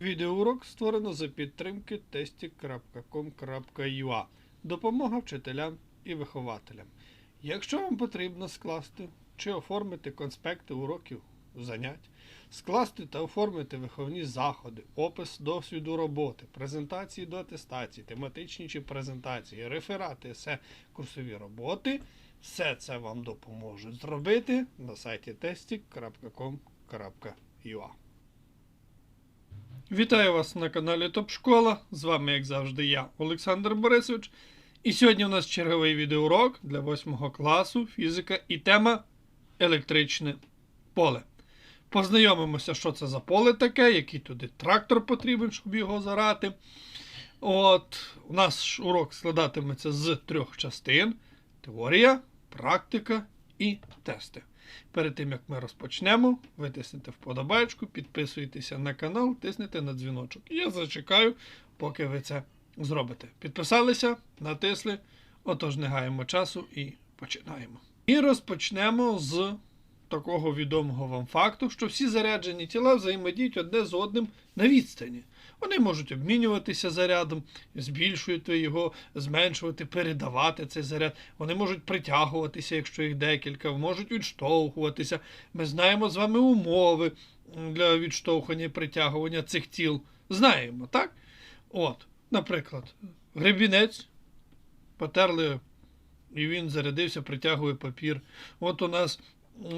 Відеоурок створено за підтримки testy.com.ua Допомога вчителям і вихователям. Якщо вам потрібно скласти чи оформити конспекти уроків занять, скласти та оформити виховні заходи, опис досвіду роботи, презентації до атестації, тематичні чи презентації, реферати, есе, курсові роботи, все це вам допоможуть зробити на сайті testy.com.ua Вітаю вас на каналі Топ Школа. З вами, як завжди, я, Олександр Борисович. І сьогодні у нас черговий відеоурок для 8 класу фізика і тема електричне поле. Познайомимося, що це за поле таке, який туди трактор потрібен, щоб його зарати. От, у нас урок складатиметься з трьох частин: теорія, практика і тести. Перед тим як ми розпочнемо, ви тиснете вподобайку, підписуйтеся на канал, тиснете на дзвіночок. І я зачекаю, поки ви це зробите. Підписалися, натисли. Отож, не гаємо часу і починаємо. І розпочнемо з такого відомого вам факту, що всі заряджені тіла взаємодіють одне з одним на відстані. Вони можуть обмінюватися зарядом, збільшувати його, зменшувати, передавати цей заряд. Вони можуть притягуватися, якщо їх декілька, можуть відштовхуватися. Ми знаємо з вами умови для відштовхування і притягування цих тіл. Знаємо, так? От, наприклад, гребінець потерли, і він зарядився, притягує папір. От у нас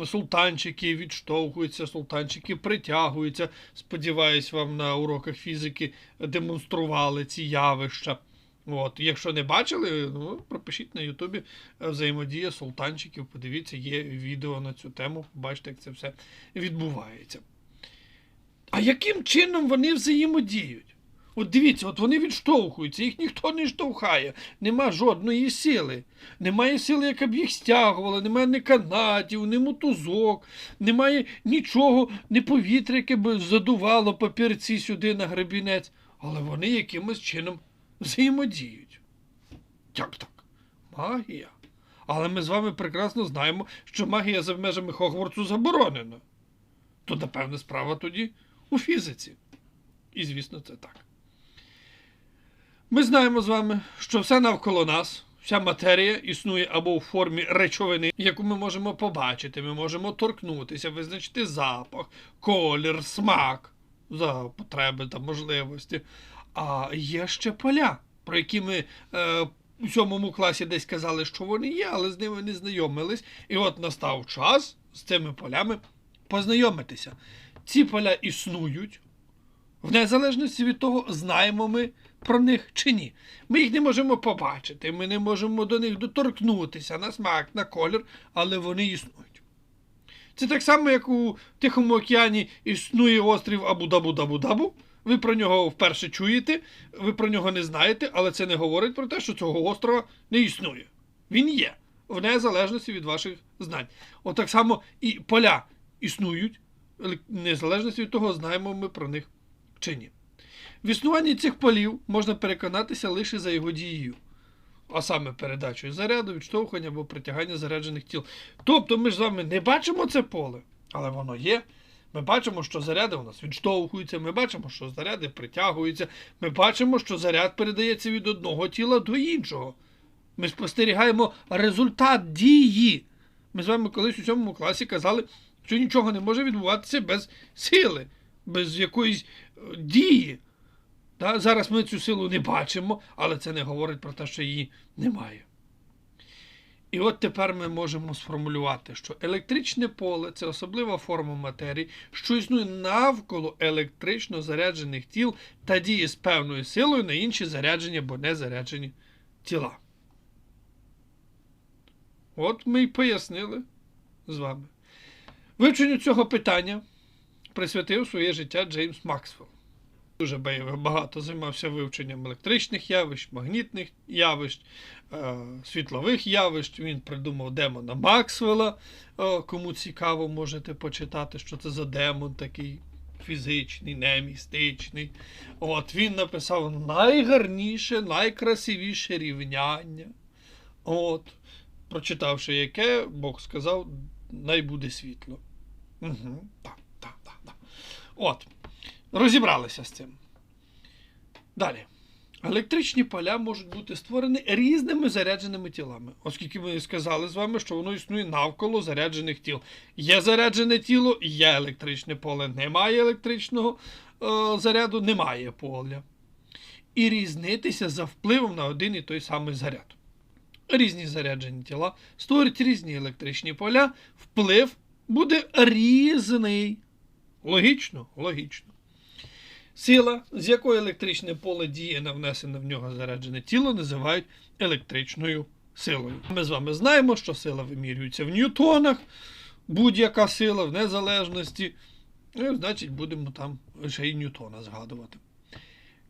султанчики відштовхуються, султанчики притягуються. Сподіваюсь, вам на уроках фізики демонстрували ці явища. От, Якщо не бачили, ну, пропишіть на Ютубі взаємодія султанчиків. Подивіться, є відео на цю тему, побачите, як це все відбувається. А яким чином вони взаємодіють? От дивіться, от вони відштовхуються, їх ніхто не штовхає, нема жодної сили. Немає сили, яка б їх стягувала, немає ні канатів, ні мотузок, немає нічого, ні повітря, яке б задувало папірці сюди на гребінець. Але вони якимось чином взаємодіють. Як так? Магія. Але ми з вами прекрасно знаємо, що магія за межами Хогвартсу заборонена. То, напевне, справа тоді у фізиці. І, звісно, це так. Ми знаємо з вами, що все навколо нас, вся матерія існує або у формі речовини, яку ми можемо побачити, ми можемо торкнутися, визначити запах, колір, смак за потреби та можливості. А є ще поля, про які ми е, у сьомому класі десь казали, що вони є, але з ними не знайомились. І от настав час з цими полями познайомитися. Ці поля існують. В незалежності від того, знаємо ми про них чи ні. Ми їх не можемо побачити, ми не можемо до них доторкнутися на смак, на колір, але вони існують. Це так само, як у Тихому океані існує острів Абу-Дабу-Дабу-Дабу. Ви про нього вперше чуєте, ви про нього не знаєте, але це не говорить про те, що цього острова не існує. Він є, в незалежності від ваших знань. От само і поля існують, в незалежності від того, знаємо ми про них чи ні. В існуванні цих полів можна переконатися лише за його дією, а саме передачею заряду, відштовхування або притягання заряджених тіл. Тобто ми ж з вами не бачимо це поле, але воно є. Ми бачимо, що заряди у нас відштовхуються, ми бачимо, що заряди притягуються, ми бачимо, що заряд передається від одного тіла до іншого. Ми спостерігаємо результат дії. Ми з вами колись у цьому класі казали, що нічого не може відбуватися без сили, без якоїсь дії. Та? Зараз ми цю силу не бачимо, але це не говорить про те, що її немає. І от тепер ми можемо сформулювати, що електричне поле це особлива форма матерії, що існує навколо електрично заряджених тіл та діє з певною силою на інші заряджені або незаряджені тіла. От ми й пояснили з вами. Вивченню цього питання присвятив своє життя Джеймс Максвелл. Дуже багато займався вивченням електричних явищ, магнітних явищ, е, світлових явищ. Він придумав демона Максвелла. Кому цікаво, можете почитати, що це за демон такий фізичний, немістичний. От Він написав найгарніше, найкрасивіше рівняння. От, Прочитавши яке, Бог сказав, най буде світло. Угу, Так, так, так, так. От. Розібралися з цим. Далі. Електричні поля можуть бути створені різними зарядженими тілами, оскільки ми сказали з вами, що воно існує навколо заряджених тіл. Є заряджене тіло, є електричне поле, немає електричного е, заряду, немає поля. І різнитися за впливом на один і той самий заряд. Різні заряджені тіла створюють різні електричні поля, вплив буде різний. Логічно? Логічно. Сила, з якої електричне поле діє на внесене в нього заряджене тіло, називають електричною силою. Ми з вами знаємо, що сила вимірюється в ньютонах, будь-яка сила в незалежності. Ну, значить, будемо там ще й ньютона згадувати.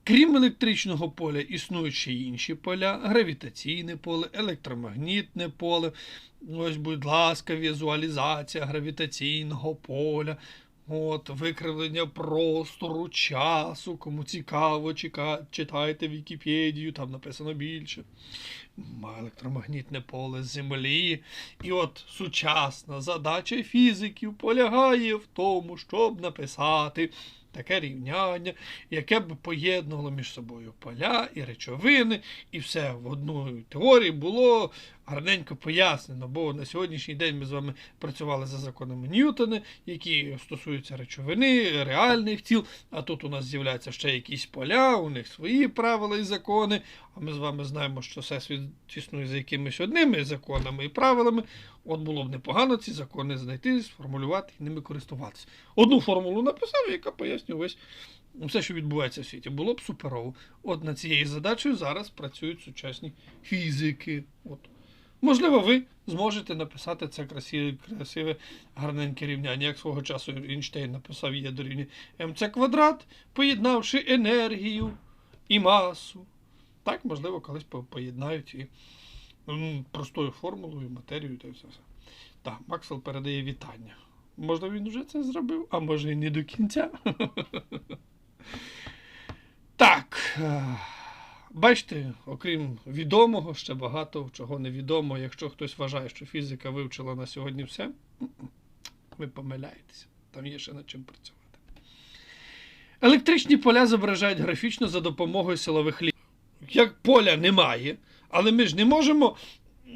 Крім електричного поля, існують ще й інші поля: гравітаційне поле, електромагнітне поле. Ось, будь ласка, візуалізація гравітаційного поля. От, викривлення простору, часу. Кому цікаво, читайте Вікіпедію, там написано більше. Електромагнітне поле Землі. І от сучасна задача фізиків полягає в тому, щоб написати таке рівняння, яке б поєднувало між собою поля і речовини, і все в одній теорії було гарненько пояснено. Бо на сьогоднішній день ми з вами працювали за законами Ньютона, які стосуються речовини, реальних тіл. А тут у нас з'являються ще якісь поля, у них свої правила і закони. А ми з вами знаємо, що всесвіт існує за якимись одними законами і правилами. От було б непогано ці закони знайти, сформулювати і ними користуватися. Одну формулу написав, яка пояснює весь все, що відбувається в світі. Було б суперово. От над цією задачею зараз працюють сучасні фізики. От. Можливо, ви зможете написати це красиве, красиве гарненьке рівняння, як свого часу Ейнштейн написав є дорівнює МЦ квадрат, поєднавши енергію і масу. Так, можливо, колись поєднають і м, простою формулою, матерію та все. все. Так, Максвелл передає вітання. Може, він вже це зробив, а може і не до кінця. Так. е, Бачите, окрім відомого, ще багато чого невідомо. Якщо хтось вважає, що фізика вивчила на сьогодні все, ви помиляєтеся. Там є ще над чим працювати. Електричні поля зображають графічно за допомогою силових ліній. Як поля немає, але ми ж не можемо е,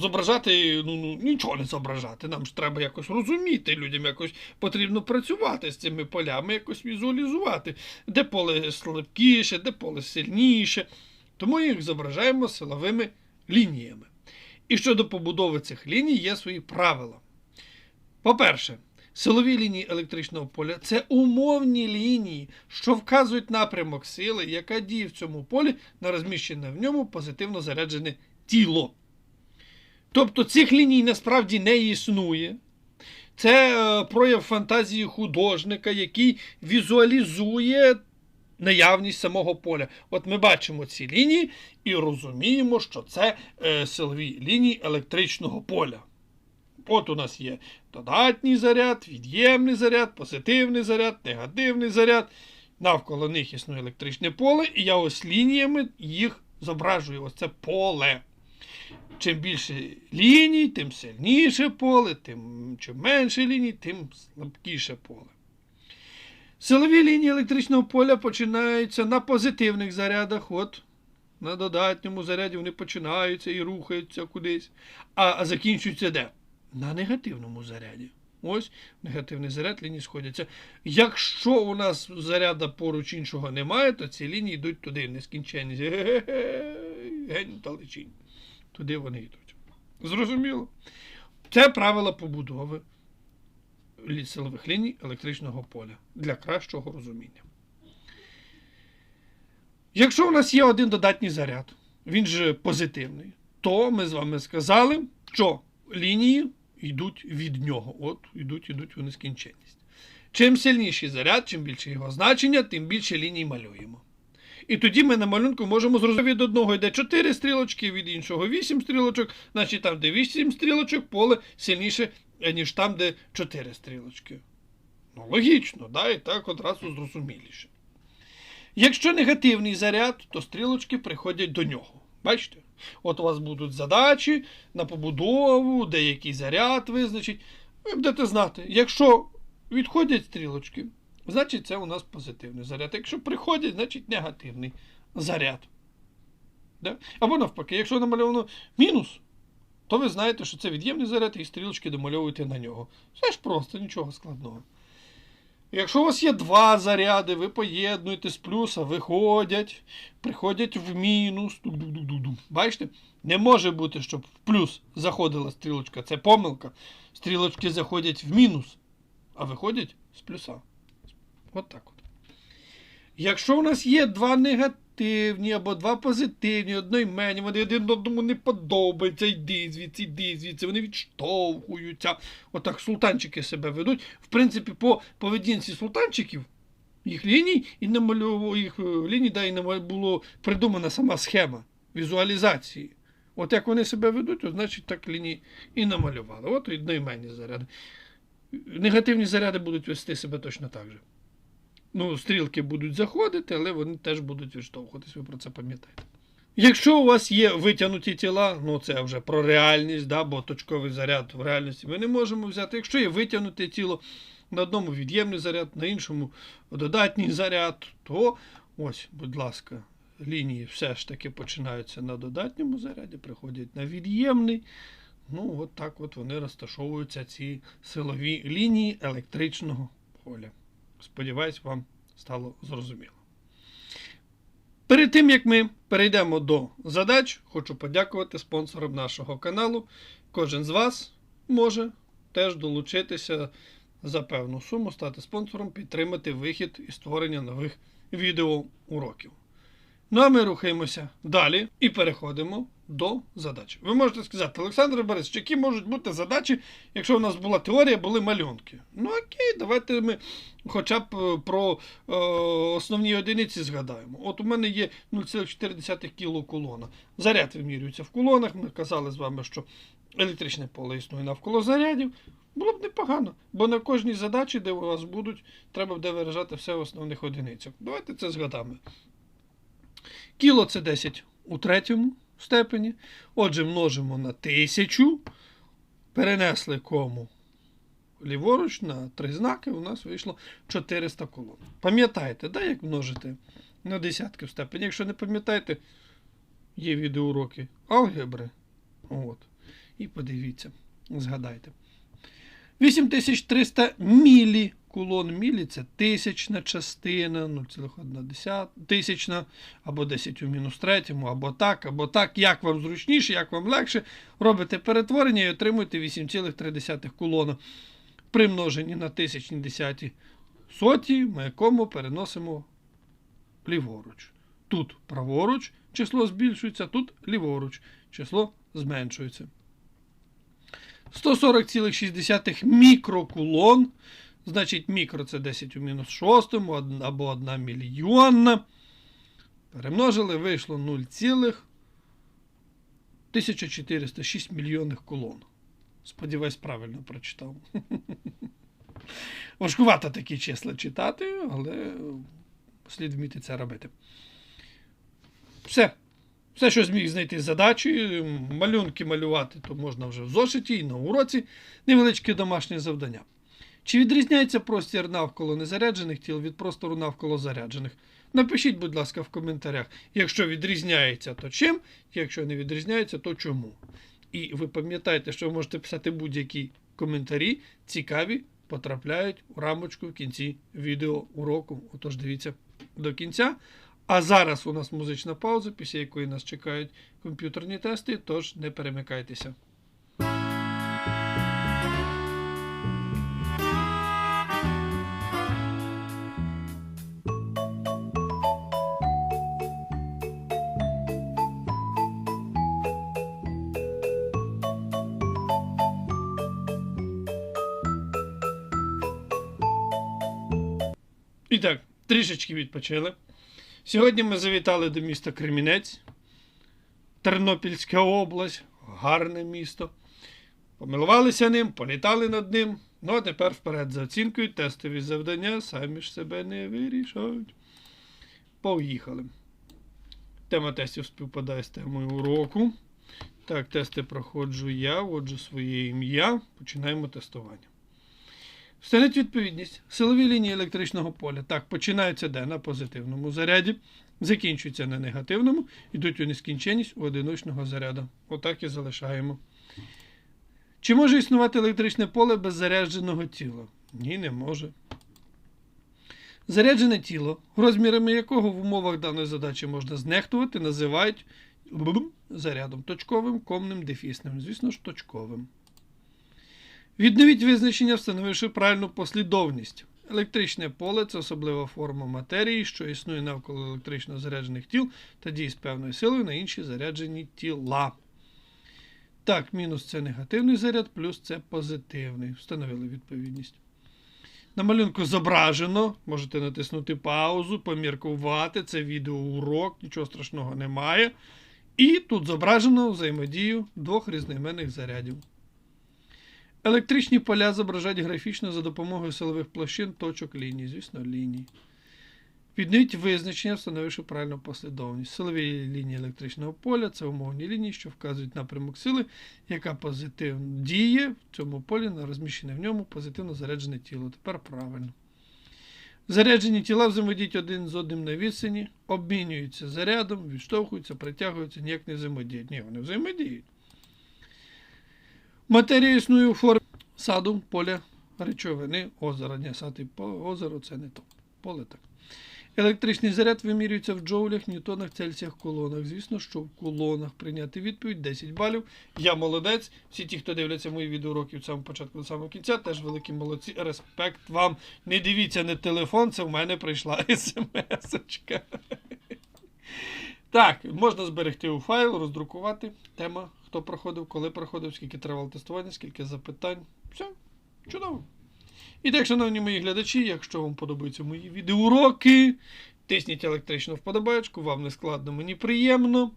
зображати, ну, ну, нічого не зображати. Нам ж треба якось розуміти, людям якось потрібно працювати з цими полями, якось візуалізувати, де поле слабкіше, де поле сильніше. Тому їх зображаємо силовими лініями. І щодо побудови цих ліній є свої правила. По-перше, силові лінії електричного поля це умовні лінії, що вказують напрямок сили, яка діє в цьому полі на розміщене в ньому позитивно заряджене тіло. Тобто цих ліній насправді не існує. Це е, прояв фантазії художника, який візуалізує наявність самого поля. От ми бачимо ці лінії і розуміємо, що це е, силові лінії електричного поля. От у нас є додатній заряд, від'ємний заряд, позитивний заряд, негативний заряд. Навколо них існує електричне поле, і я ось лініями їх зображую. Ось це поле. Чим більше ліній, тим сильніше поле, тим чим менше ліній, тим слабкіше поле. Силові лінії електричного поля починаються на позитивних зарядах. От на додатньому заряді вони починаються і рухаються кудись. А, а закінчуються де? На негативному заряді. Ось негативний заряд, лінії сходяться. Якщо у нас заряда поруч іншого немає, то ці лінії йдуть туди, в нескінченність. Ге-ге-ге, Туди вони йдуть. Зрозуміло? Це правила побудови силових ліній електричного поля для кращого розуміння. Якщо у нас є один додатній заряд, він же позитивний, то ми з вами сказали, що лінії йдуть від нього. От, йдуть, йдуть у нескінченність. Чим сильніший заряд, чим більше його значення, тим більше ліній малюємо. І тоді ми на малюнку можемо зрозуміти від одного йде 4 стрілочки, від іншого 8 стрілочок, значить там, де 8 стрілочок, поле сильніше, е, ніж там, де 4 стрілочки. Ну, логічно, да? і так одразу зрозуміліше. Якщо негативний заряд, то стрілочки приходять до нього. Бачите? От у вас будуть задачі на побудову, деякий заряд визначить. Ви будете знати, якщо відходять стрілочки, значить це у нас позитивний заряд. Якщо приходять, значить негативний заряд. Да? Або навпаки, якщо намальовано мінус, то ви знаєте, що це від'ємний заряд і стрілочки домальовуєте на нього. Все ж просто, нічого складного. Якщо у вас є два заряди, ви поєднуєте з плюса, виходять, приходять в мінус. Бачите? Не може бути, щоб в плюс заходила стрілочка. Це помилка. Стрілочки заходять в мінус, а виходять з плюса. От так. Якщо у нас є два негативні або два позитивні, одноіменні, вони один одному не подобаються, йди звідси, йди звідси, вони відштовхуються. Отак султанчики себе ведуть. В принципі, по поведінці султанчиків, їх ліній і намальовував їх е, ліній, да, і намаль- було придумана сама схема візуалізації. От як вони себе ведуть, то значить так лінії і намалювали. От одноіменні заряди. Негативні заряди будуть вести себе точно так же. Ну, стрілки будуть заходити, але вони теж будуть відштовхуватись, ви про це пам'ятаєте. Якщо у вас є витягнуті тіла, ну це вже про реальність, да, бо точковий заряд в реальності ми не можемо взяти. Якщо є витягнуте тіло, на одному від'ємний заряд, на іншому додатній заряд, то ось, будь ласка, лінії все ж таки починаються на додатньому заряді, приходять на від'ємний. Ну, от так от вони розташовуються, ці силові лінії електричного поля. Сподіваюсь, вам стало зрозуміло. Перед тим як ми перейдемо до задач, хочу подякувати спонсорам нашого каналу. Кожен з вас може теж долучитися за певну суму, стати спонсором, підтримати вихід і створення нових відеоуроків. Ну а ми рухаємося далі і переходимо до задач. Ви можете сказати, Олександр Борисович, які можуть бути задачі, якщо у нас була теорія, були малюнки. Ну окей, давайте ми хоча б е, про е, основні одиниці згадаємо. От у мене є 0,4 кіло кулона. Заряд вимірюється в кулонах. Ми казали з вами, що електричне поле існує навколо зарядів. Було б непогано, бо на кожній задачі, де у вас будуть, треба буде виражати все в основних одиницях. Давайте це згадаємо. Кіло це 10 у третьому степені. Отже, множимо на 1000. Перенесли кому ліворуч на три знаки, у нас вийшло 400 колон. Пам'ятаєте, да, як множити на десятки в степені? Якщо не пам'ятаєте, є відеоуроки алгебри. От. І подивіться, згадайте. 8300 мілі кулон мілі тисячна частина, 0,1 тисячна, або 10 у мінус третьому, або так, або так. Як вам зручніше, як вам легше. Робите перетворення і отримуєте 8,3 кулона. При множенні на тисячні десяті соті ми якому переносимо ліворуч. Тут праворуч число збільшується, тут ліворуч число зменшується. 140,6 мікрокулон. Значить, мікро це 10 у мінус 6 або 1 мільйонна. Перемножили, вийшло 0,1406 мільйонних кулон. Сподіваюсь, правильно прочитав. Важкувато такі числа читати, але слід вміти це робити. Все. Все, що зміг знайти з задачі, малюнки малювати, то можна вже в зошиті і на уроці. Невеличке домашнє завдання. Чи відрізняється простір навколо незаряджених тіл від простору навколо заряджених? Напишіть, будь ласка, в коментарях. Якщо відрізняється, то чим, якщо не відрізняється, то чому. І ви пам'ятаєте, що ви можете писати будь-які коментарі, цікаві, потрапляють у рамочку в кінці відео уроку. Отож, дивіться до кінця. А зараз у нас музична пауза, після якої нас чекають комп'ютерні тести, тож не перемикайтеся. І так, трішечки відпочили. Сьогодні ми завітали до міста Кремінець, Тернопільська область, гарне місто. Помилувалися ним, політали над ним. Ну а тепер вперед за оцінкою тестові завдання самі ж себе не вирішають. Поїхали. Тема тестів співпадає з темою уроку. Так, тести проходжу я, вводжу своє ім'я. Починаємо тестування. Встановіть відповідність. Силові лінії електричного поля. Так, починаються де? На позитивному заряді, закінчуються на негативному, йдуть у нескінченність у одиночного заряду. Отак і залишаємо. Чи може існувати електричне поле без зарядженого тіла? Ні, не може. Заряджене тіло, розмірами якого в умовах даної задачі можна знехтувати, називають зарядом точковим, комним, дефісним. Звісно ж, точковим. Відновіть визначення, встановивши правильну послідовність. Електричне поле це особлива форма матерії, що існує навколо електрично заряджених тіл та діє з певною силою на інші заряджені тіла. Так, мінус це негативний заряд, плюс це позитивний. Встановили відповідність. На малюнку зображено, можете натиснути паузу, поміркувати. Це відеоурок, нічого страшного немає. І тут зображено взаємодію двох різноіменних зарядів. Електричні поля зображають графічно за допомогою силових площин точок ліній, звісно, ліній. Відновіть визначення, встановивши правильну послідовність. Силові лінії електричного поля це умовні лінії, що вказують напрямок сили, яка позитивно діє в цьому полі на розміщене в ньому позитивно заряджене тіло. Тепер правильно. Заряджені тіла взаємодіють один з одним на відстані, обмінюються зарядом, відштовхуються, притягуються, ніяк не взаємодіють. Ні, вони взаємодіють. Матерія існує у формі саду, поля, речовини, озера. Ні, сад і озеро це не то. Поле так. Електричний заряд вимірюється в джоулях, ньютонах, цельсіях, кулонах. Звісно, що в кулонах прийняти відповідь 10 балів. Я молодець. Всі ті, хто дивляться мої відеоуроки від самого початку до самого кінця, теж великі молодці. Респект вам. Не дивіться на телефон, це в мене прийшла смс-очка. Так, можна зберегти у файл, роздрукувати. Тема, хто проходив, коли проходив, скільки тривало тестування, скільки запитань. Все, чудово. І так, шановні мої глядачі, якщо вам подобаються мої відеоуроки, тисніть електричну вподобайку, вам не складно, мені приємно.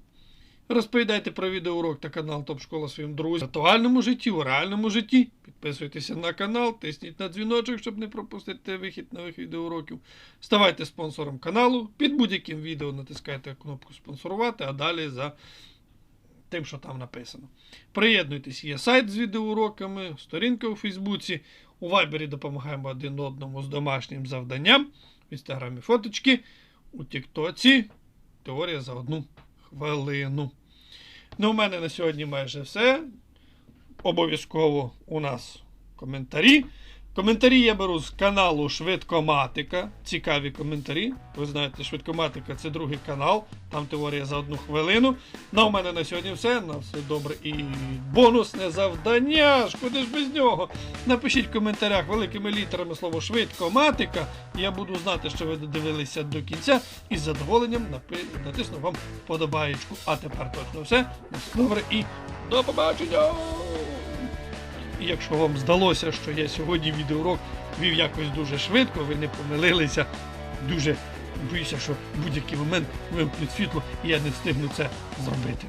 Розповідайте про відеоурок та канал Топ Школа своїм друзям в актуальному житті, у реальному житті. Підписуйтеся на канал, тисніть на дзвіночок, щоб не пропустити вихід нових відеоуроків. Ставайте спонсором каналу. Під будь-яким відео натискайте кнопку спонсорувати, а далі за тим, що там написано. Приєднуйтесь, є сайт з відеоуроками, сторінка у Фейсбуці. У Вайбері допомагаємо один одному з домашнім завданням. В інстаграмі фоточки. У Тіктоці теорія за одну хвилину. Ну, у мене на сьогодні майже все. Обов'язково у нас коментарі. Коментарі я беру з каналу Швидкоматика. Цікаві коментарі. Ви знаєте, Швидкоматика це другий канал, там теорія за одну хвилину. Ну, у мене на сьогодні все. На все добре. І бонусне завдання. ж, Куди ж без нього? Напишіть в коментарях великими літерами слово швидкоматика. Я буду знати, що ви додивилися до кінця і з задоволенням натисну вам вподобаєчку. А тепер точно все. На все добре і до побачення! І якщо вам здалося, що я сьогодні відеоурок вів якось дуже швидко, ви не помилилися, дуже боюся, що в будь-який момент вимкнуть світло і я не встигну це зробити.